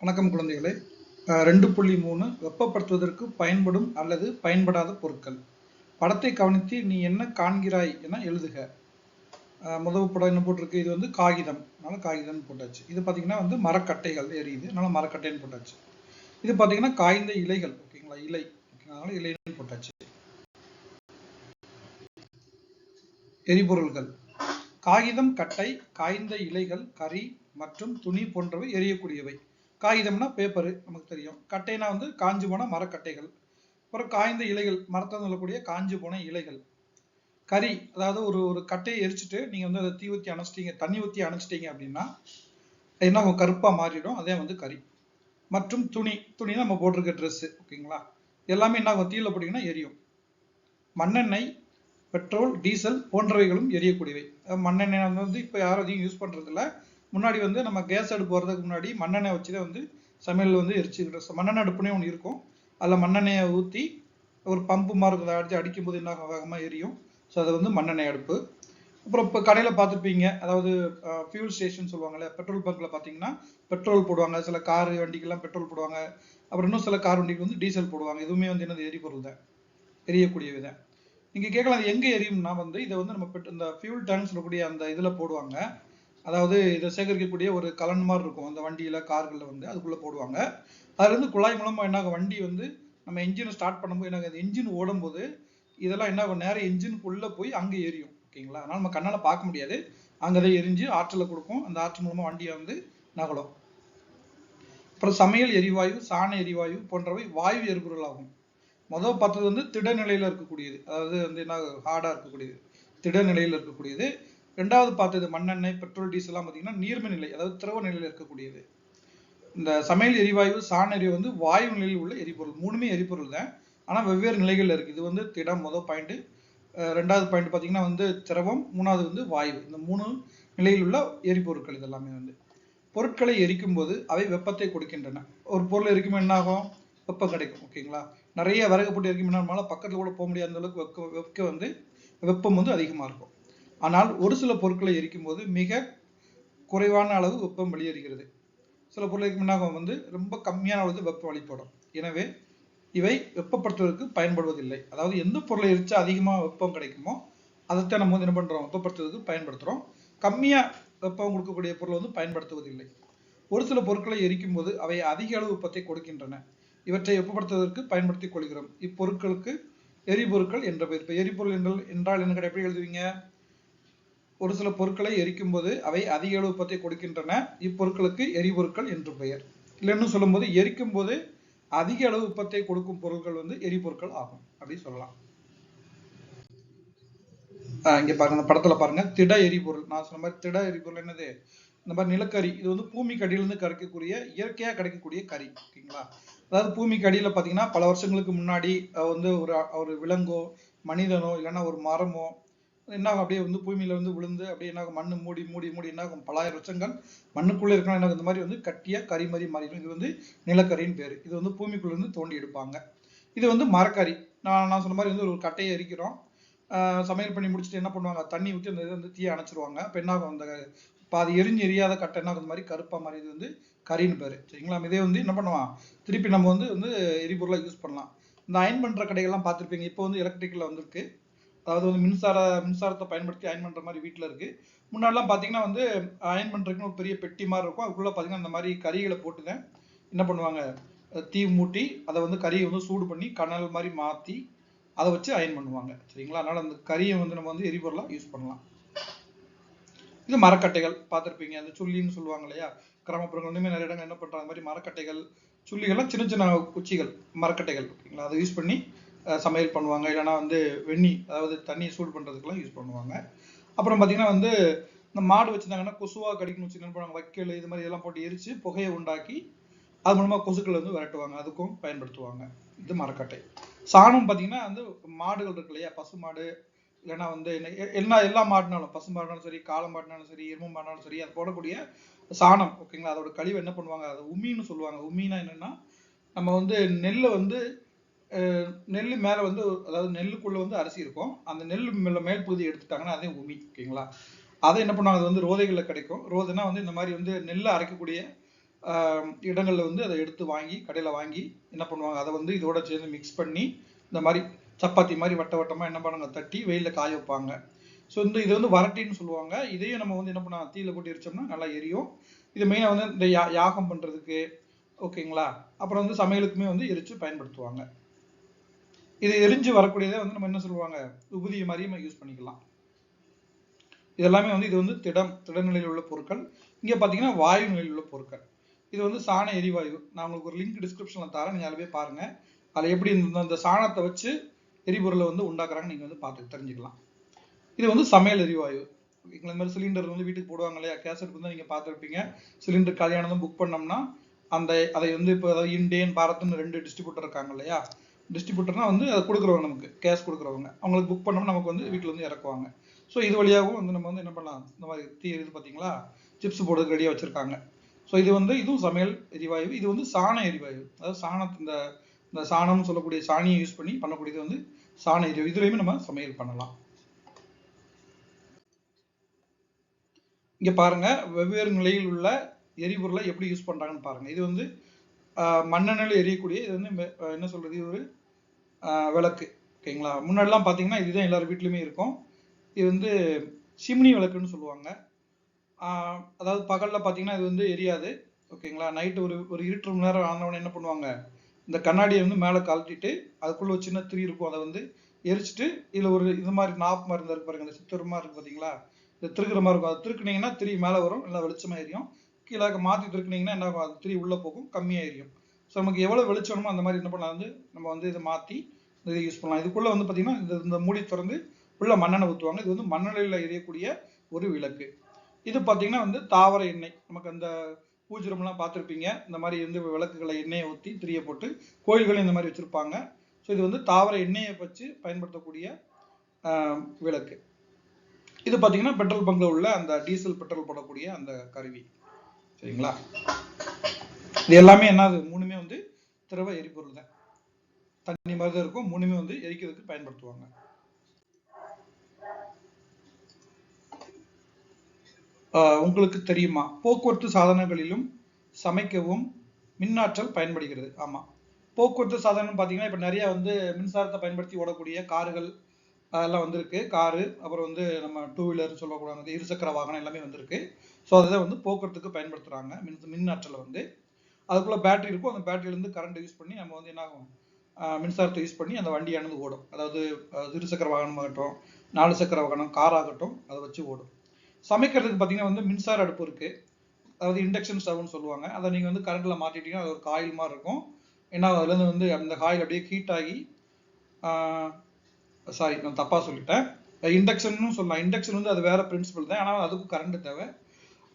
வணக்கம் குழந்தைகளே. அஹ் ரெண்டு புள்ளி மூணு வெப்பப்படுத்துவதற்கு பயன்படும் அல்லது பயன்படாத பொருட்கள். படத்தை கவனித்து நீ என்ன காண்கிறாய் என எழுதுக. முதல் படம் என்ன போட்டிருக்கு? இது வந்து காகிதம். அதனால காகிதம்னு போட்டாச்சு. இது பார்த்தீங்கன்னா வந்து மரக்கட்டைகள் எரியுது அதனால மரக்கட்டைன்னு போட்டாச்சு. இது பார்த்தீங்கன்னா காய்ந்த இலைகள் ஓகேங்களா? இலை. ஓகேங்களா அதனால இலைன்னு போட்டாச்சு. எரிபொருள்கள். காகிதம் கட்டை காய்ந்த இலைகள் கறி மற்றும் துணி போன்றவை எரியக்கூடியவை. காகிதம்னா பேப்பரு நமக்கு தெரியும். கட்டைனா வந்து காஞ்சு போன மரக்கட்டைகள். அப்புறம் காய்ந்த இலைகள் மரத்தால் சொல்லக்கூடிய காஞ்சு போன இலைகள். கறி அதாவது ஒரு ஒரு கட்டையை எரிச்சிட்டு நீங்க வந்து அதை தீ ஊற்றி அணைச்சிட்டீங்க தண்ணி ஊற்றி அணைச்சிட்டீங்க அப்படின்னா அது என்ன ஆகும் கருப்பாக மாறிடும். அதே வந்து கறி. மற்றும் துணி துணி நம்ம போட்டிருக்க ட்ரெஸ்ஸு ஓகேங்களா? எல்லாமே என்ன ஆகும்? தீயில் போட்டிங்கன்னா எரியும். மண்ணெண்ணெய் பெட்ரோல் டீசல் போன்றவைகளும் எரியக்கூடியவை. மண்ணெண்ணெய் வந்து இப்போ யாரும் அதிகம் யூஸ் பண்ணுறதில்ல முன்னாடி வந்து நம்ம கேஸ் அடுப்பு வர்றதுக்கு முன்னாடி மண்ணெண்ணெய் வச்சு தான் வந்து சமையல் வந்து எரிச்சுக்கிட்டு மண்ணெண்ணெய் அடுப்புனே ஒன்று இருக்கும். அதில் மண்ணெண்ணெயை ஊற்றி ஒரு பம்பு மாதிரி இருக்கும் அடித்து அடிக்கும்போது என்ன வேகமாக எரியும். ஸோ அது வந்து மண்ணெண்ணெய் அடுப்பு. அப்புறம் இப்போ கடையில் பார்த்துருப்பீங்க. அதாவது ஃபியூல் ஸ்டேஷன் சொல்லுவாங்கல்ல பெட்ரோல் பங்கில் பார்த்தீங்கன்னா பெட்ரோல் போடுவாங்க. சில கார் வண்டிக்கெல்லாம் பெட்ரோல் போடுவாங்க. அப்புறம் இன்னும் சில கார் வண்டிக்கு வந்து டீசல் போடுவாங்க. இதுவுமே வந்து என்னது எரிபொருள் தான் எரியக்கூடிய விதம் நீங்கள் கேட்கலாம் அது எங்கே எரியும்னா வந்து இதை வந்து நம்ம பெட்- இந்த ஃபியூல் டேங்க் சொல்லக்கூடிய அந்த இதில் போடுவாங்க. அதாவது இதை சேகரிக்கக்கூடிய ஒரு கலன் மாதிரி இருக்கும். அந்த வண்டியில் கார்களில் வந்து அதுக்குள்ளே போடுவாங்க. அதுலேருந்து குழாய் மூலமாக என்ன ஆகும்? வண்டி வந்து நம்ம என்ஜினை ஸ்டார்ட் பண்ணும்போது என்ன ஆகும்? என்ஜின் ஓடும்போது இதெல்லாம் என்ன ஆகும்? நேரம் இன்ஜினுக்குள்ளே போய் அங்கே எரியும். ஓகேங்களா? அதனால் நம்ம கண்ணால் பார்க்க முடியாது. அங்கதான் எரிஞ்சு ஆற்றலை கொடுக்கும். அந்த ஆற்றல் மூலமாக வண்டியை வந்து நகலும். அப்புறம் சமையல் எரிவாயு சாண எரிவாயு போன்றவை வாயு எரிபொருள் ஆகும் முதல் பார்த்தது வந்து திட நிலையில் இருக்கக்கூடியது. அதாவது வந்து என்ன ஹார்டாக இருக்கக்கூடியது. திட நிலையில் இருக்கக்கூடியது. ரெண்டாவது பார்த்தது மண்ணெண்ணெய் பெட்ரோல் டீசல்லாம் பார்த்தீங்கன்னா நீர்ம நிலை அதாவது திரவ நிலையில் இருக்கக்கூடியது. இந்த சமையல் எரிவாயு சாண வந்து வாயு நிலையில் உள்ள எரிபொருள் மூணுமே எரிபொருள் தான். ஆனால் வெவ்வேறு நிலைகளில் இருக்கு. இது வந்து திடம் முதல் பாயிண்ட்டு ரெண்டாவது பாயிண்ட் பார்த்தீங்கன்னா வந்து திரவம் மூணாவது வந்து வாயு. இந்த மூணு நிலையில் உள்ள எரிபொருட்கள் இது எல்லாமே வந்து. பொருட்களை எரிக்கும் போது அவை வெப்பத்தை கொடுக்கின்றன. ஒரு பொருள் எரிக்கும் என்ன ஆகும்? வெப்பம் கிடைக்கும் ஓகேங்களா நிறைய விறகு போட்டு எரிக்கும் என்ன பக்கத்தில் கூட போக முடியாத அளவுக்கு வெக்க வெக்க வந்து வெப்பம் வந்து அதிகமாக இருக்கும். ஆனால் ஒரு சில பொருட்களை எரிக்கும் போது மிக குறைவான அளவு வெப்பம் வெளியேறுகிறது. சில பொருளுக்கு முன்னாக வந்து ரொம்ப கம்மியான அளவு வெப்பம் வெளிப்படும். எனவே இவை வெப்பப்படுத்துவதற்கு பயன்படுவதில்லை. அதாவது எந்த பொருளை எரிச்சா அதிகமாக வெப்பம் கிடைக்குமோ அதைத்தான் நம்ம வந்து என்ன பண்றோம்? வெப்பப்படுத்துவதற்கு பயன்படுத்துறோம். கம்மியா வெப்பம் கொடுக்கக்கூடிய பொருளை வந்து பயன்படுத்துவதில்லை. ஒரு சில பொருட்களை எரிக்கும் போது அவை அதிக அளவு வெப்பத்தை கொடுக்கின்றன. இவற்றை வெப்பப்படுத்துவதற்கு பயன்படுத்திக் கொள்கிறோம். இப்பொருட்களுக்கு எரிபொருட்கள் என்ற பெயர். இப்ப எரிபொருள் என்றால் என்றால் என்ன எப்படி எழுதுவீங்க? ஒரு சில பொருட்களை எரிக்கும் போது அவை அதிக அளவு கொடுக்கின்றன. இப்பொருட்களுக்கு எரிபொருட்கள் என்று பெயர். இல்லைன்னு சொல்லும்போது எரிக்கும் போது அதிக அளவு உற்பத்தியை கொடுக்கும் பொருட்கள் வந்து எரிபொருட்கள் ஆகும். அப்படி சொல்லலாம். ஆஹ் இங்க பாருங்க இந்த படத்துல பாருங்க. திட எரிபொருள். நான் சொன்ன மாதிரி திட எரிபொருள் என்னது? இந்த மாதிரி நிலக்கரி. இது வந்து பூமிக்கு அடியிலிருந்து கிடைக்கக்கூடிய இயற்கையா கிடைக்கக்கூடிய கரி. ஓகேங்களா? அதாவது பூமிக்கு அடியில பாத்தீங்கன்னா பல வருஷங்களுக்கு முன்னாடி வந்து ஒரு ஒரு விலங்கோ மனிதனோ இல்லைன்னா ஒரு மரமோ என்னாகும்? அப்படியே வந்து பூமியில வந்து விழுந்து அப்படியே என்னாகும்? மண்ணு மூடி மூடி மூடி என்னாகும்? பலாயிரம் வருஷங்கள் மண்ணுக்குள்ளே இருக்கணும் என்ன இந்த மாதிரி வந்து கட்டியா கரி மாதிரி மாறிடும். இது வந்து நிலக்கரின்னு பேர். இது வந்து பூமிக்குள்ள இருந்து தோண்டி எடுப்பாங்க. இது வந்து மரக்கரி நான் நான் சொன்ன மாதிரி வந்து ஒரு கட்டையை எரிக்கிறோம். சமையல் பண்ணி முடிச்சுட்டு என்ன பண்ணுவாங்க? தண்ணி ஊற்றி அந்த இதை வந்து தீயை அணைச்சிருவாங்க. இப்போ என்ன ஆகும் அந்த பாதி எரிஞ்சு எரியாத கட்டை என்ன இந்த மாதிரி கருப்பா மாதிரி இது வந்து கரின்னு பேர். சரிங்களா? இதே வந்து என்ன பண்ணுவான்? திருப்பி நம்ம வந்து வந்து எரிபொருளாக யூஸ் பண்ணலாம். இந்த அயன் பண்ணுற கடைகள்லாம் பார்த்துருப்பீங்க. இப்போ வந்து எலக்ட்ரிக்கில் வந்திருக்கு. அதாவது வந்து மின்சார மின்சாரத்தை பயன்படுத்தி அயன் பண்ணுற மாதிரி வீட்டில் இருக்குது முன்னாடிலாம் பார்த்தீங்கன்னா வந்து அயன் பண்ணுறதுக்குன்னு ஒரு பெரிய பெட்டி மாதிரி இருக்கும். அதுக்குள்ளே பார்த்தீங்கன்னா அந்த மாதிரி கறிகளை போட்டுதான் என்ன பண்ணுவாங்க? தீ மூட்டி அதை வந்து கறியை வந்து சூடு பண்ணி கனல் மாதிரி மாற்றி அதை வச்சு அயன் பண்ணுவாங்க. சரிங்களா? அதனால் அந்த கறியை வந்து நம்ம வந்து எரிபொருளாக யூஸ் பண்ணலாம். இது மரக்கட்டைகள் பார்த்துருப்பீங்க. அந்த சுள்ளின்னு சொல்லுவாங்க இல்லையா? கிராமப்புறங்கள்லையுமே நிறைய இடங்கள் என்ன பண்ணுறாங்க மாதிரி மரக்கட்டைகள் சுள்ளிகள்லாம் சின்ன சின்ன குச்சிகள் மரக்கட்டைகள் ஓகேங்களா? அதை யூஸ் பண்ணி சமையல் பண்ணுவாங்க. இல்லைன்னா வந்து வெண்ணி அதாவது தண்ணியை சூடு பண்ணுறதுக்கெல்லாம் யூஸ் பண்ணுவாங்க. அப்புறம் பார்த்தீங்கன்னா வந்து இந்த மாடு வச்சிருந்தாங்கன்னா கொசுவாக கடிக்கணும் வச்சு என்ன பண்ணுவாங்க வைக்கல் இது மாதிரி இதெல்லாம் போட்டு எரித்து புகையை உண்டாக்கி அது மூலமாக கொசுக்களை வந்து விரட்டுவாங்க. அதுக்கும் பயன்படுத்துவாங்க. இது மரக்கட்டை. சாணம் பார்த்தீங்கன்னா வந்து மாடுகள் இருக்கு இல்லையா? பசு மாடு இல்லைன்னா வந்து என்ன எ- எல்லா எல்லா மாடுனாலும் பசு மாடுனாலும் சரி காளை மாடுனாலும் சரி எரும மாடுனாலும் சரி அது போடக்கூடிய சாணம் ஓகேங்களா அதோட கழிவு என்ன பண்ணுவாங்க? அது உமின்னு சொல்லுவாங்க. உமின்னா என்னன்னா நம்ம வந்து நெல்லை வந்து நெல் மேலே வந்து அதாவது நெல்லுக்குள்ள வந்து அரிசி இருக்கும். அந்த நெல் மேல மேல் பகுதி எடுத்துட்டாங்கன்னா அதே உமி ஓகேங்களா? அதை என்ன பண்ணுவாங்க? அது வந்து ரோதைகளில் கிடைக்கும். ரோதைனா வந்து இந்த மாதிரி வந்து நெல்லை அரைக்கக்கூடிய இடங்களில் வந்து அதை எடுத்து வாங்கி கடையில் வாங்கி என்ன பண்ணுவாங்க? அதை வந்து இதோட சேர்ந்து மிக்ஸ் பண்ணி இந்த மாதிரி சப்பாத்தி மாதிரி வட்ட வட்டமாக என்ன பண்ணுவாங்க? தட்டி வெயிலில் காய வைப்பாங்க. ஸோ இந்த இது வந்து வரட்டின்னு சொல்லுவாங்க. இதையும் நம்ம வந்து என்ன பண்ணலாம்? தீயில போட்டு எரிச்சோம்னா நல்லா எரியும். இது மெயினாக வந்து இந்த யா யாகம் பண்ணுறதுக்கு ஓகேங்களா? அப்புறம் வந்து சமையலுக்குமே வந்து எரிச்சு பயன்படுத்துவாங்க. இது எரிஞ்சு வரக்கூடியதை வந்து நம்ம என்ன சொல்லுவாங்க? உபுதி மாதிரி நம்ம யூஸ் பண்ணிக்கலாம். இதெல்லாமே வந்து இது வந்து திடம் திடநிலையில் உள்ள பொருட்கள். இங்கே பார்த்தீங்கன்னா வாயு நிலையில் உள்ள பொருட்கள். இது வந்து சாண எரிவாயு. நான் உங்களுக்கு ஒரு லிங்க் டிஸ்கிரிப்ஷனில் தரேன். நீங்கள் அதில் போய் பாருங்க. அதில் எப்படி அந்த சாணத்தை வச்சு எரிபொருளை வந்து உண்டாக்குறாங்க நீங்கள் வந்து பார்த்து தெரிஞ்சுக்கலாம். இது வந்து சமையல் எரிவாயு. ஓகேங்களா இந்த மாதிரி சிலிண்டர் வந்து வீட்டுக்கு போடுவாங்க இல்லையா? கேசட் வந்து நீங்கள் பார்த்துருப்பீங்க. சிலிண்டர் கல்யாணம் புக் பண்ணோம்னா அந்த அதை வந்து இப்போ அதாவது இண்டேன் பாரத்னு ரெண்டு டிஸ்ட்ரிபியூட்டர் இருக்காங்க இல்லையா? டிஸ்ட்ரிபியூட்டர்னா வந்து அதை கொடுக்குறவங்க நமக்கு கேஷ் கொடுக்குறவங்க. அவங்களுக்கு புக் பண்ணோம்னா நமக்கு வந்து வீட்டில் வந்து இறக்குவாங்க. ஸோ இது வழியாகவும் வந்து நம்ம வந்து என்ன பண்ணலாம்? இந்த மாதிரி தீ இது பார்த்தீங்களா? சிப்ஸ் போடுறதுக்கு ரெடியாக வச்சுருக்காங்க. ஸோ இது வந்து இதுவும் சமையல் எரிவாயு இது வந்து சாண எரிவாயு. அதாவது சாணத்து இந்த இந்த சாணம்னு சொல்லக்கூடிய சாணியை யூஸ் பண்ணி பண்ணக்கூடியது வந்து சாண எரிவாயு. இதுலேயுமே நம்ம சமையல் பண்ணலாம். இங்கே பாருங்க வெவ்வேறு நிலையில் உள்ள எரிபொருளை எப்படி யூஸ் பண்ணுறாங்கன்னு பாருங்க. இது வந்து மண்ணெண்ணில் எரியக்கூடிய இது வந்து என்ன சொல்றது? இது ஒரு விளக்கு. ஓகேங்களா? முன்னாடிலாம் பார்த்தீங்கன்னா இதுதான் எல்லார் வீட்லையுமே இருக்கும். இது வந்து சிம்னி விளக்குன்னு சொல்லுவாங்க. அதாவது பகலில் பார்த்தீங்கன்னா இது வந்து எரியாது. ஓகேங்களா? நைட்டு ஒரு ஒரு இருட்டு மணி நேரம் ஆனவொடனே என்ன பண்ணுவாங்க? இந்த கண்ணாடியை வந்து மேலே கழட்டிட்டு அதுக்குள்ளே ஒரு சின்ன திரி இருக்கும். அதை வந்து எரிச்சிட்டு இதில் ஒரு இது மாதிரி நாப் மாதிரி இருக்கு பாருங்க. இந்த சித்தர் மாதிரி இருக்கு பார்த்தீங்களா இந்த திருக்குற மாதிரி இருக்கும். அது திருக்குனீங்கன்னா திரி மேலே வரும். நல்லா வெளிச்சமாக எரியும். கீழே மாற்றி திருக்கினீங்கன்னா என்ன அது திரி உள்ளே போகும் கம்மியாக எரியும். ஸோ நமக்கு எவ்வளோ வெளிச்சமோ அந்த மாதிரி என்ன பண்ணலாம்? வந்து நம்ம வந்து இதை மாற்றி இதை யூஸ் பண்ணலாம். இதுக்குள்ளே வந்து பார்த்திங்கன்னா இந்த இந்த மூடி திறந்து உள்ள மண்ணெண்ணெய் ஊற்றுவாங்க இது வந்து மண்ணெண்ணையில் எரியக்கூடிய ஒரு விளக்கு. இது பார்த்தீங்கன்னா வந்து தாவர எண்ணெய். நமக்கு அந்த பூஜ்ரம்லாம் பார்த்துருப்பீங்க. இந்த மாதிரி வந்து விளக்குகளை எண்ணெயை ஊற்றி திரிய போட்டு கோயில்களும் இந்த மாதிரி வச்சுருப்பாங்க. ஸோ இது வந்து தாவர எண்ணெயை வச்சு பயன்படுத்தக்கூடிய விளக்கு. இது பார்த்தீங்கன்னா பெட்ரோல் பங்கில் உள்ள அந்த டீசல் பெட்ரோல் போடக்கூடிய அந்த கருவி. சரிங்களா? இது எல்லாமே என்னது? மூணுமே வந்து திரவ எரிபொருள் தான். தண்ணி மாதிரி தான் இருக்கும். மூணுமே வந்து எரிக்கிறதுக்கு பயன்படுத்துவாங்க. ஆஹ் உங்களுக்கு தெரியுமா? போக்குவரத்து சாதனங்களிலும் சமைக்கவும் மின்னாற்றல் பயன்படுகிறது. ஆமா. போக்குவரத்து சாதனம் பார்த்தீங்கன்னா இப்போ நிறைய வந்து மின்சாரத்தை பயன்படுத்தி ஓடக்கூடிய கார்கள் அதெல்லாம் வந்திருக்கு. காரு அப்புறம் வந்து நம்ம டூ வீலர் சொல்லக்கூடாது. இருசக்கர வாகனம் எல்லாமே வந்திருக்கு. ஸோ அதை வந்து போக்குவரத்துக்கு பயன்படுத்துகிறாங்க மின் மின் ஆற்றலை வந்து. அதுக்குள்ள பேட்டரி இருக்கும். அந்த பேட்டரியிலேருந்து கரண்ட் யூஸ் பண்ணி நம்ம வந்து என்ன ஆகும் மின்சாரத்தை யூஸ் பண்ணி அந்த வண்டியானது ஓடும். அதாவது அஹ் இருசக்கர வாகனமாகட்டும் நாலு சக்கர வாகனம் கார் ஆகட்டும் அதை வச்சு ஓடும். சமைக்கிறதுக்கு பார்த்தீங்கன்னா வந்து மின்சார அடுப்பு இருக்குது அதாவது இண்டக்ஷன் ஸ்டவ்னு சொல்லுவாங்க. அதை நீங்கள் வந்து கரண்ட்டில் மாட்டிட்டீங்கன்னா அது ஒரு காயில் மாதிரி இருக்கும். ஏன்னா அதுலேருந்து வந்து அந்த காயில் அப்படியே ஹீட் ஆகி சாரி நான் தப்பாக சொல்லிட்டேன். இண்டக்ஷன்னு சொல்லலாம். இண்டக்ஷன் வந்து அது வேறு பிரின்சிபல் தான். ஆனால் அதுக்கும் கரண்ட் தேவை.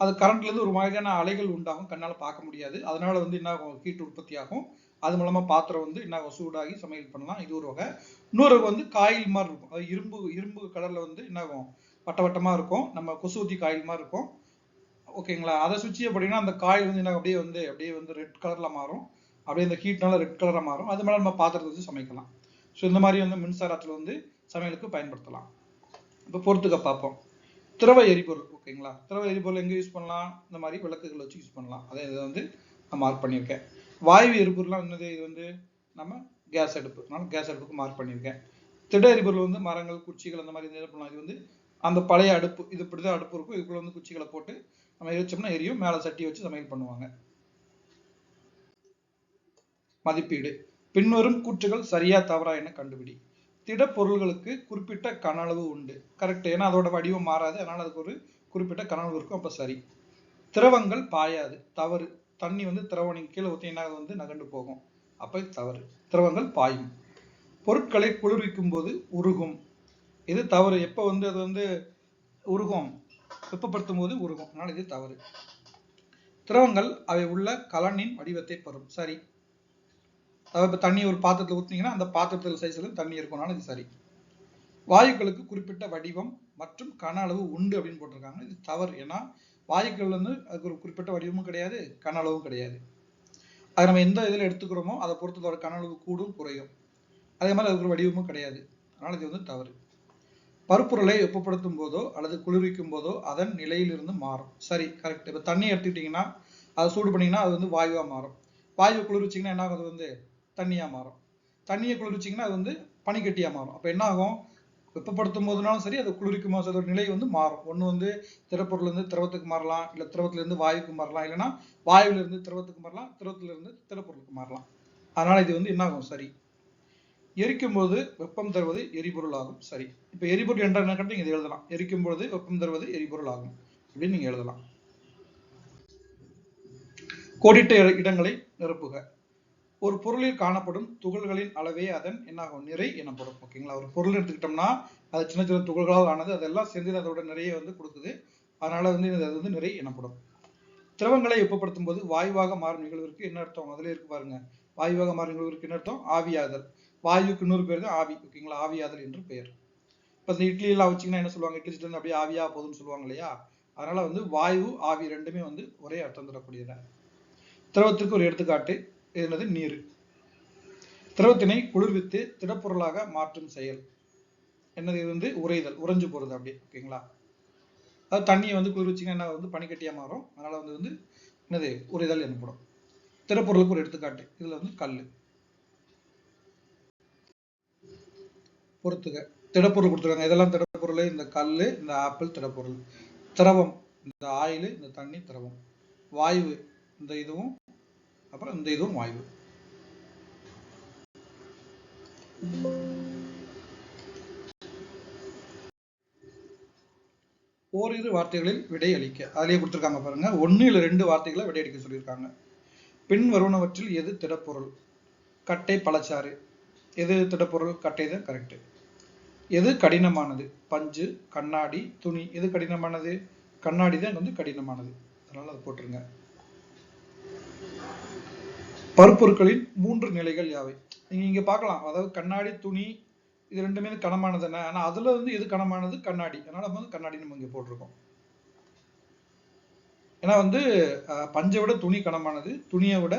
அது கரண்ட்லேருந்து ஒரு மாதிரியான அலைகள் உண்டாகும் கண்ணால் பார்க்க முடியாது. அதனால் வந்து என்ன ஆகும்? ஹீட் உற்பத்தி ஆகும் அது மூலமாக பாத்திரம் வந்து என்ன ஆகும்? சூடாகி சமையல் பண்ணலாம். இது ஒரு வகை. இன்னொரு வந்து காயில் மாதிரி இருக்கும். அது இரும்பு இரும்பு கலரில் வந்து என்ன ஆகும்? வட்ட வட்டமாக இருக்கும். நம்ம கொசுவத்தி காயில் மாதிரி இருக்கும். ஓகேங்களா அதை சுவிட்ச் அப்படின்னா அந்த காயில் வந்து என்ன அப்படியே வந்து அப்படியே வந்து ரெட் கலரில் மாறும். அப்படியே இந்த ஹீட்னால ரெட் கலராக மாறும். அது மேலே நம்ம பாத்திரத்தை வச்சு சமைக்கலாம். ஸோ இந்த மாதிரி வந்து மின்சாரத்தில் வந்து சமையலுக்கு பயன்படுத்தலாம். இப்போ பொறுத்துக்க பார்ப்போம். திரவ எரிபொருள் ஓகேங்களா திரவ எரிபொருள் எங்கே யூஸ் பண்ணலாம்? இந்த மாதிரி விளக்குகள் வச்சு யூஸ் பண்ணலாம். அதே இதை வந்து நான் மார்க் பண்ணியிருக்கேன். வாயு எரிபொருள்லாம் என்னது? இது வந்து நம்ம கேஸ் அடுப்பு. அதனால கேஸ் அடுப்புக்கு மார்க் பண்ணியிருக்கேன். திட எரிபொருள் வந்து மரங்கள் குச்சிகள் அந்த மாதிரி இது பண்ணலாம். இது வந்து அந்த பழைய அடுப்பு இது இப்படி தான் அடுப்பு இருக்கும். இதுக்குள்ள வந்து குச்சிகளை போட்டு நம்ம எரிச்சோம்னா எரியும். மேலே சட்டி வச்சு சமையல் பண்ணுவாங்க. மதிப்பீடு. பின்வரும் கூற்றுகள் சரியா தவறா என கண்டுபிடி. திடப்பொருள்களுக்கு குறிப்பிட்ட கன அளவு உண்டு. கரெக்ட் ஏன்னா அதோட வடிவம் மாறாது. அதனால அதுக்கு ஒரு குறிப்பிட்ட கன அளவு இருக்கும். அப்போ சரி. திரவங்கள் பாயாது. தவறு. தண்ணி வந்து திரவம் கீழே ஊற்றினா அது வந்து நகண்டு போகும். அப்போ தவறு. திரவங்கள் பாயும். பொருட்களை குளிர்விக்கும் போது உருகும். இது தவறு. எப்போ வந்து அது வந்து உருகும்? வெப்பப்படுத்தும் போது உருகும். அதனால இது தவறு. திரவங்கள் அவை உள்ள கலனின் வடிவத்தை பெறும். சரி. அதாவது இப்போ தண்ணி ஒரு பாத்திரத்தில் ஊற்றினீங்கன்னா அந்த பாத்திரத்தில் சைஸில் தண்ணி இருக்கும்னால இது சரி. வாயுக்களுக்கு குறிப்பிட்ட வடிவம் மற்றும் கன அளவு உண்டு அப்படின்னு போட்டிருக்காங்க. இது தவறு. ஏன்னா வாயுக்கள் வந்து அதுக்கு ஒரு குறிப்பிட்ட வடிவமும் கிடையாது கன அளவும் கிடையாது. அது நம்ம எந்த இதில் எடுத்துக்கிறோமோ அதை பொறுத்து அதோட கன அளவு கூடும் குறையும். அதே மாதிரி அதுக்கு ஒரு வடிவமும் கிடையாது. அதனால் இது வந்து தவறு. பருப்பொருளை வெப்பப்படுத்தும் போதோ அல்லது குளிர்விக்கும் போதோ அதன் நிலையிலிருந்து மாறும். சரி கரெக்ட் இப்போ தண்ணி எடுத்துக்கிட்டிங்கன்னா அதை சூடு பண்ணிங்கன்னா அது வந்து வாயுவாக மாறும். வாயுவை குளிர்விச்சிங்கன்னா என்ன ஆகுது வந்து தண்ணியாக மாறும். தண்ணியை குளிர்ச்சிங்கன்னா அது வந்து பனிக்கட்டியாக மாறும். அப்போ என்ன ஆகும் வெப்பப்படுத்தும் போதுனாலும் சரி அது குளிர்க்கும் போது அதோட நிலை வந்து மாறும். ஒன்று வந்து திரப்பொருள்லேருந்து திரவத்துக்கு மாறலாம் இல்லை திரவத்துலேருந்து வாயுக்கு மாறலாம் இல்லைன்னா வாயுவிலிருந்து திரவத்துக்கு மாறலாம் திரவத்திலிருந்து இருந்து திடப்பொருளுக்கு மாறலாம். அதனால் இது வந்து என்ன ஆகும் சரி. எரிக்கும் போது வெப்பம் தருவது எரிபொருள் ஆகும் சரி. இப்போ எரிபொருள் என்ற என்ன நீங்கள் இதை எழுதலாம். எரிக்கும் பொழுது வெப்பம் தருவது எரிபொருள் ஆகும் அப்படின்னு நீங்கள் எழுதலாம். கோடிட்ட இடங்களை நிரப்புக. ஒரு பொருளில் காணப்படும் துகள்களின் அளவே அதன் என்னாகும்? நிறை எனப்படும். ஓகேங்களா ஒரு பொருள் எடுத்துக்கிட்டோம்னா அது சின்ன சின்ன துகள்களால் ஆனது அதெல்லாம் சேர்ந்து அதோட நிறைய வந்து கொடுக்குது. அதனால வந்து அது வந்து நிறை எனப்படும். திரவங்களை வெப்பப்படுத்தும் போது வாயுவாக மாறும் நிகழ்விற்கு என்ன அர்த்தம்? அதுல இருக்கு பாருங்க. வாயுவாக மாறும் நிகழ்விற்கு என்ன அர்த்தம்? ஆவியாதல் வாயுக்கு இன்னொரு பேர் தான் ஆவி. ஓகேங்களா ஆவியாதல் என்று பெயர். இப்போ இந்த இட்லி எல்லாம் வச்சிங்கன்னா என்ன சொல்லுவாங்க? இட்லி சட்டி அப்படியே ஆவியா போகுதுன்னு சொல்லுவாங்க இல்லையா? அதனால வந்து வாயு ஆவி ரெண்டுமே வந்து ஒரே அர்த்தம் தரக்கூடியது? திரவத்திற்கு ஒரு எடுத்துக்காட்டு. என்னது? நீர். திரவத்தினை குளிர்வித்து திடப்பொருளாக மாற்றும் செயல். என்னது? இது வந்து உறைதல் உறைஞ்சு போறது அப்படி ஓகேங்களா அது தண்ணியை வந்து குளிர்விச்சிங்கன்னா என்ன வந்து பனிக்கட்டியா மாறும். அதனால வந்து வந்து என்னது? உறைதல் எனப்படும். திடப்பொருளுக்கு ஒரு எடுத்துக்காட்டு. இதுல வந்து கல்லு பொறுத்துக. திடப்பொருள் கொடுத்துருக்காங்க. இதெல்லாம் திடப்பொருள் இந்த கல்லு இந்த ஆப்பிள் திடப்பொருள். திரவம் இந்த ஆயில் இந்த தண்ணி திரவம். வாயு இந்த இதுவும் அப்புறம் இந்த இதுவும் வாய்வு. ஓரிரு வார்த்தைகளில் விடை அளிக்க அதிலே கொடுத்துருக்காங்க பாருங்க. ஒண்ணு ரெண்டு வார்த்தைகளை விடை அளிக்க சொல்லியிருக்காங்க. பின் வருவனவற்றில் எது திடப்பொருள்? கட்டை பழச்சாறு. எது திடப்பொருள்? கட்டை தான் கரெக்ட் எது கடினமானது? பஞ்சு கண்ணாடி துணி. எது கடினமானது? கண்ணாடி தான் வந்து கடினமானது. அதனால அதை போட்டுருங்க. பருப்பொருட்களின் மூன்று நிலைகள் யாவை? நீங்க இங்க பார்க்கலாம். அதாவது கண்ணாடி துணி இது ரெண்டுமே கனமானது என்ன? ஆனா அதுல வந்து எது கனமானது? கண்ணாடி. அதனால நம்ம வந்து கண்ணாடி நம்ம இங்க போட்டிருக்கோம். ஏன்னா வந்து அஹ், பஞ்சை விட துணி கனமானது துணியை விட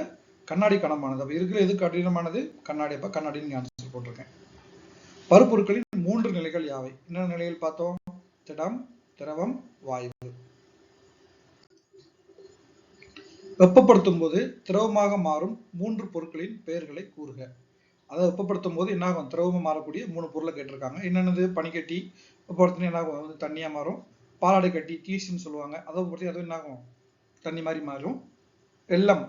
கண்ணாடி கனமானது. அப்ப இருக்கிற எது கடினமானது? கண்ணாடி. அப்ப கண்ணாடின்னு ஆன்சர் போட்டிருக்கேன். பருப்பொருட்களின் மூன்று நிலைகள் யாவை? என்னென்ன நிலைகள் பார்த்தோம்? திடம் திரவம் வாயு. வெப்பப்படுத்தும் போது திரவமாக மாறும் மூன்று பொருட்களின் பெயர்களை கூறுக. அதை வெப்பப்படுத்தும் போது என்ன ஆகும் திரவமாக மாறக்கூடிய மூணு பொருளை கேட்டிருக்காங்க. என்னென்னது? பனிக்கட்டி வெப்பப்படுத்தினா என்ன ஆகும் வந்து தண்ணியாக மாறும். பாலாடை கட்டி தீசுன்னு சொல்லுவாங்க. அதை வெப்பப்படுத்தி அதுவும் என்ன ஆகும் தண்ணி மாதிரி மாறும். வெள்ளம்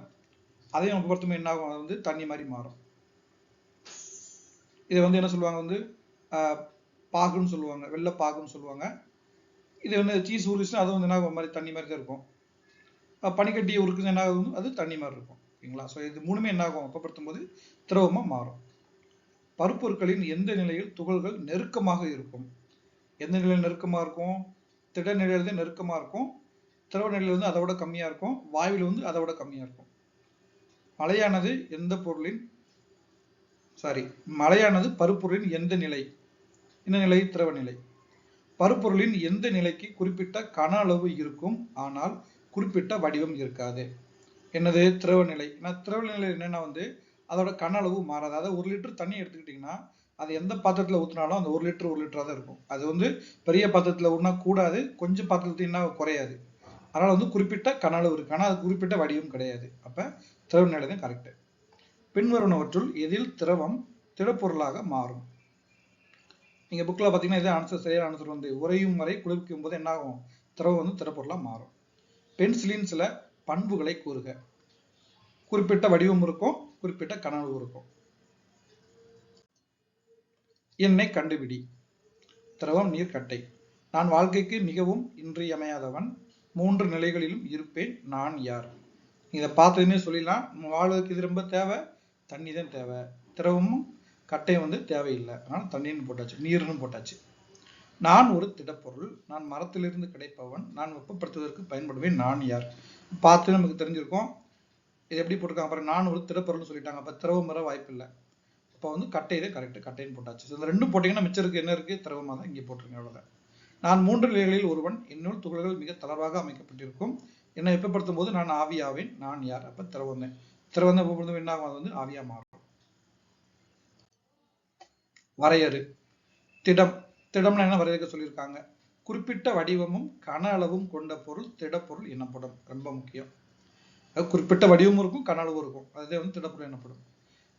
அதையும் வெப்பப்படுத்தும் என்ன ஆகும் அது வந்து தண்ணி மாதிரி மாறும். இதை வந்து என்ன சொல்லுவாங்க? வந்து பாகுன்னு சொல்லுவாங்க. வெள்ளை பாகுன்னு சொல்லுவாங்க. இது வந்து சீஸ் ஊறிச்சுன்னா அது வந்து என்ன ஆகும் மாதிரி தண்ணி மாதிரி தான் இருக்கும். பனிக்கட்டி உருக்குது என்ன ஆகும் அது தண்ணி மாதிரி இருக்கும். ஓகேங்களா? ஸோ இது மூணுமே என்ன ஆகும்? வெப்பப்படுத்தும் போது திரவமாக மாறும் பருப்பொருட்களின் எந்த நிலையில் துகள்கள் நெருக்கமாக இருக்கும்? எந்த நிலையில் நெருக்கமாக இருக்கும்? திட நிலையிலிருந்து நெருக்கமாக இருக்கும். திரவ நிலையில் வந்து அதை விட கம்மியாக இருக்கும். வாயுவில் வந்து அதை விட கம்மியாக இருக்கும். மழையானது எந்த பொருளின் சாரி மழையானது பருப்பொருளின் எந்த நிலை? என்ன நிலை? திரவ நிலை. பருப்பொருளின் எந்த நிலைக்கு குறிப்பிட்ட கன அளவு இருக்கும்? ஆனால் குறிப்பிட்ட வடிவம் இருக்காது. என்னது? திரவ நிலை ஏன்னா திரவ நிலை என்னன்னா வந்து அதோட கன அளவு மாறாது. அதாவது ஒரு லிட்டர் தண்ணி எடுத்துக்கிட்டிங்கன்னா அது எந்த பாத்திரத்துல ஊத்துனாலும் அந்த ஒரு லிட்டர் ஒரு லிட்டரா தான் இருக்கும். அது வந்து பெரிய பாத்திரத்துல ஊற்றினா கூடாது கொஞ்சம் பாத்திரத்துல என்ன குறையாது. அதனால வந்து குறிப்பிட்ட கன அளவு இருக்கு. ஆனா அது குறிப்பிட்ட வடிவம் கிடையாது. அப்ப திரவ நிலை தான் கரெக்ட் பின்வருவனவற்றுள் எதில் திரவம் திடப்பொருளாக மாறும்? நீங்க புக்ல பாத்தீங்கன்னா இதே ஆன்சர் சரியான ஆன்சர் வந்து உறையும் வரை குளிர்க்கும் போது என்ன ஆகும் திரவம் வந்து திடப்பொருளாக மாறும். பென்சிலின் சில பண்புகளை கூறுக. குறிப்பிட்ட வடிவம் இருக்கும் குறிப்பிட்ட கனவு இருக்கும். என்னை கண்டுபிடி. திரவம் நீர் கட்டை நான் வாழ்க்கைக்கு மிகவும் இன்றியமையாதவன். மூன்று நிலைகளிலும் இருப்பேன். நான் யார்? இதை பார்த்ததுமே சொல்லிடலாம். வாழ்வதற்கு இது ரொம்ப தேவை. தண்ணி தான் தேவை. திரவமும் கட்டையும் வந்து தேவையில்லை. அதனால தண்ணின்னு போட்டாச்சு நீர்னு போட்டாச்சு. நான் ஒரு திடப்பொருள் நான் மரத்திலிருந்து கிடைப்பவன் நான் வெப்பப்படுத்துவதற்கு பயன்படுவேன் நான் யார்? பார்த்து நமக்கு தெரிஞ்சிருக்கும். இது எப்படி போட்டிருக்காங்க அப்புறம் நான் ஒரு திடப்பொருள்னு சொல்லிட்டாங்க. அப்போ திரவம் வர வாய்ப்பு இல்லை. அப்போ வந்து கட்டையில தான் கரெக்ட் கட்டைன்னு போட்டாச்சு. So, இந்த ரெண்டும் போட்டிங்கன்னா மிச்சருக்கு என்ன இருக்கு? திரவமாக தான். இங்கே போட்டிருங்க அவ்வளோதான் நான் மூன்று நிலைகளில் ஒருவன் என்னுள் துகள்கள் மிக தளர்வாக அமைக்கப்பட்டிருக்கும். என்னை வெப்பப்படுத்தும் போது நான் ஆவியாவேன் நான் யார்? அப்போ திரவந்தேன் திரவந்தம் வெப்பப்படுத்தும் என்ன ஆகும்? அது வந்து ஆவியாக மாறும். வரையறு. திடம். திடம்னா என்ன வரையறுக்க சொல்லியிருக்காங்க? குறிப்பிட்ட வடிவமும் கன அளவும் கொண்ட பொருள் திடப்பொருள் எனப்படும். ரொம்ப முக்கியம். அது குறிப்பிட்ட வடிவமும் இருக்கும் கன அளவும் இருக்கும். அதுவே வந்து திடப்பொருள் எனப்படும்.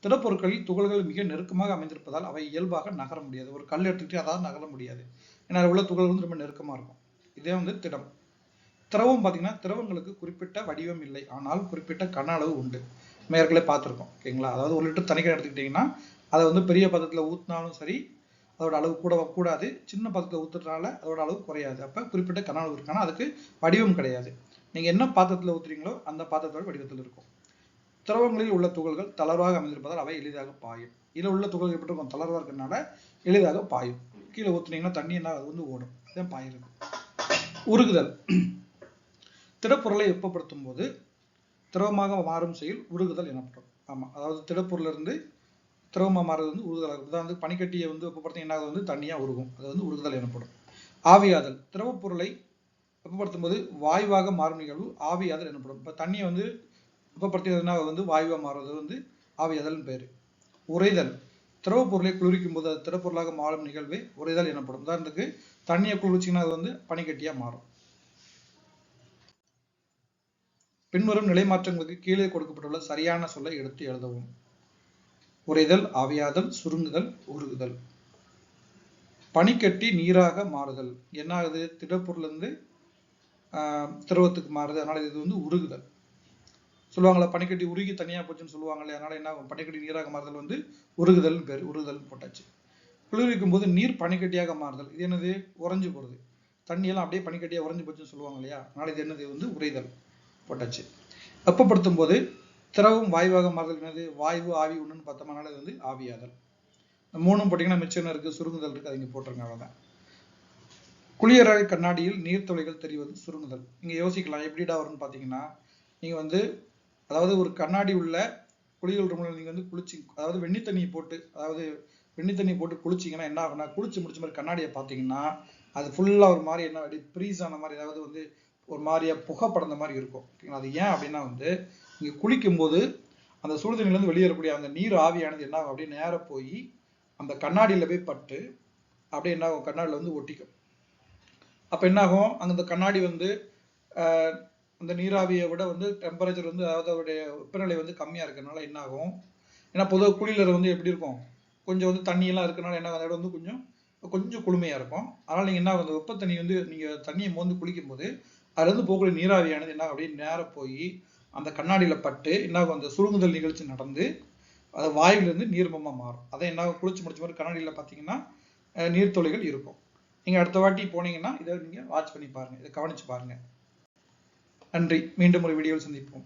திடப்பொருட்களில் துகள்கள் மிக நெருக்கமாக அமைந்திருப்பதால் அவை இயல்பாக நகர முடியாது. ஒரு கல் எடுத்துக்கிட்டு அதாவது நகர முடியாது. ஏன்னா உள்ள துகள்கள் வந்து ரொம்ப நெருக்கமாக இருக்கும். இதே வந்து திடம். திரவம் பார்த்தீங்கன்னா திரவங்களுக்கு குறிப்பிட்ட வடிவம் இல்லை. ஆனால் குறிப்பிட்ட கன அளவு உண்டு. மேற்களே பார்த்துருக்கோம் ஓகேங்களா? அதாவது ஒரு லிட்டர் தனிக்கிற எடுத்துக்கிட்டிங்கன்னா அதை வந்து பெரிய பதத்தில் ஊற்றினாலும் சரி அதோட அளவு கூட கூடாது. சின்ன பாத்திரத்தில் ஊற்றுறதுனால அதோட அளவு குறையாது. அப்போ குறிப்பிட்ட கன அளவு இருக்கு அதுக்கு வடிவம் கிடையாது. நீங்கள் என்ன பாத்திரத்தில் ஊற்றுறீங்களோ அந்த பாத்திரத்தோட வடிவத்தில் இருக்கும். திரவங்களில் உள்ள துகள்கள் தளர்வாக அமைந்திருப்பதால் அவை எளிதாக பாயும். இதில் உள்ள துகள்கள் எப்படி இருக்கும் தளர்வாக இருக்கிறதுனால எளிதாக பாயும். கீழே ஊற்றுனீங்கன்னா தண்ணி என்ன அது வந்து ஓடும். அதுதான் பாயிருக்கும் உருகுதல். திடப்பொருளை வெப்பப்படுத்தும் போது திரவமாக மாறும் செயல் உருகுதல் எனப்படும். ஆமாம் அதாவது திடப்பொருள்ல திரவமாக மாறுறது வந்து உருகுதலாக இருக்கும். வந்து பனிக்கட்டியை வந்து வெப்பப்படுத்தி என்ன ஆகுது? வந்து தண்ணியாக உருகும். அது வந்து உருகுதல் எனப்படும். ஆவியாதல். திரவப் பொருளை வெப்பப்படுத்தும் போது வாயுவாக மாறும் நிகழ்வு ஆவியாதல் எனப்படும். இப்போ தண்ணியை வந்து வெப்பப்படுத்தியதுனா வந்து வாயுவாக மாறுவது வந்து ஆவியாதல்னு பேர். உறைதல். திரவப் பொருளை குளிர்விக்கும் போது அது திடப்பொருளாக மாறும் நிகழ்வே உறைதல் எனப்படும். உதாரணத்துக்கு தண்ணியை குளிர்ச்சிங்கன்னா அது வந்து பனிக்கட்டியாக மாறும். பின்வரும் நிலை மாற்றங்களுக்கு கீழே கொடுக்கப்பட்டுள்ள சரியான சொல்லை எடுத்து எழுதவும். உறைதல் ஆவியாதல் சுருங்குதல் உருகுதல். பனிக்கட்டி நீராக மாறுதல். என்ன ஆகுது திடப்பொருள் இருந்து ஆஹ், திரவத்துக்கு மாறுது. அதனால இது வந்து உருகுதல். சொல்லுவாங்களா பனிக்கட்டி உருகி தனியா போச்சுன்னு சொல்லுவாங்களே அதனால என்ன ஆகும் பனிக்கட்டி நீராக மாறுதல் வந்து உருகுதல்னு பேர் உருகுதல் போட்டாச்சு. குளிர்விக்கும் போது நீர் பனிக்கட்டியாக மாறுதல். இது என்னது? உறைஞ்சு போறது. தண்ணி எல்லாம் அப்படியே பனிக்கட்டியா உறைஞ்சு போச்சுன்னு சொல்லுவாங்க இல்லையா? அதனால இது என்னது? வந்து உறைதல் போட்டாச்சு. வெப்பப்படுத்தும் போது திரவம் வாயுவாக மாறுதல் என்னது? வாயு ஆவி ஒன்றுன்னு பார்த்தோம்னால அது வந்து ஆவியாதல். இந்த மூணும் போட்டிங்கன்னா மிச்சம் இருக்குது இருக்கு? சுருங்குதல் இருக்கு. அது இங்கே போட்டிருங்க அவ்வளோதான் குளியரால் கண்ணாடியில் நீர்த்துளைகள் தெரிவது சுருங்குதல். நீங்க யோசிக்கலாம். எப்படிடா வரும்னு பார்த்தீங்கன்னா நீங்க வந்து அதாவது ஒரு கண்ணாடி உள்ள குளியல் ரூமில் நீங்க வந்து குளிச்சு அதாவது வெண்ணி தண்ணியை போட்டு அதாவது வெண்ணி தண்ணி போட்டு குளிச்சீங்கன்னா என்ன ஆகும்னா குளிச்சு முடிச்ச மாதிரி கண்ணாடியை பார்த்தீங்கன்னா அது ஃபுல்லா ஒரு மாதிரி என்ன அப்படி ப்ரீஸ் ஆன மாதிரி அதாவது வந்து ஒரு மாதிரியா புகை மாதிரி இருக்கும். ஓகேங்களா? அது ஏன் அப்படின்னா வந்து இங்கே குளிக்கும் போது அந்த சுடுதண்ணிலேருந்து வெளியேறக்கூடிய அந்த நீர் ஆவியானது என்ன ஆகும் அப்படியே நேராக போய் அந்த கண்ணாடியில் போய் பட்டு அப்படியே என்ன ஆகும் கண்ணாடியில் வந்து ஒட்டிக்கும். அப்போ என்னாகும்? அந்த கண்ணாடி வந்து அந்த நீராவியை விட வந்து டெம்பரேச்சர் வந்து அதோடைய வெப்பநிலை வந்து கம்மியாக இருக்கிறதுனால என்ன ஆகும் ஏன்னா பொதுவாக குளியலர் வந்து எப்படி இருக்கும்? கொஞ்சம் வந்து தண்ணியெல்லாம் இருக்கிறனால என்ன ஆகும், அந்த இடம் வந்து கொஞ்சம் கொஞ்சம் குளுமையாக இருக்கும். அதனால் நீங்கள் என்ன ஆகும், அந்த வெப்ப தண்ணி வந்து நீங்கள் தண்ணியை மோந்து குளிக்கும் போது அதுலேருந்து போகக்கூடிய நீராவியானது என்ன அப்படியே நேரா போய் அந்த கண்ணாடியில் பட்டு என்னாகும் அந்த சுருங்குதல் நிகழ்ச்சி நடந்து அது வாயுலேருந்து நீர்மமாக மாறும். அதை என்ன குளிச்சு முடிச்ச மாதிரி கண்ணாடியில் பார்த்தீங்கன்னா அஹ், இருக்கும். நீங்கள் அடுத்த வாட்டி போனீங்கன்னா இதை நீங்கள் வாட்ச் பண்ணி பாருங்கள் இதை கவனிச்சு பாருங்கள் நன்றி. மீண்டும் ஒரு வீடியோவில் சந்திப்போம்.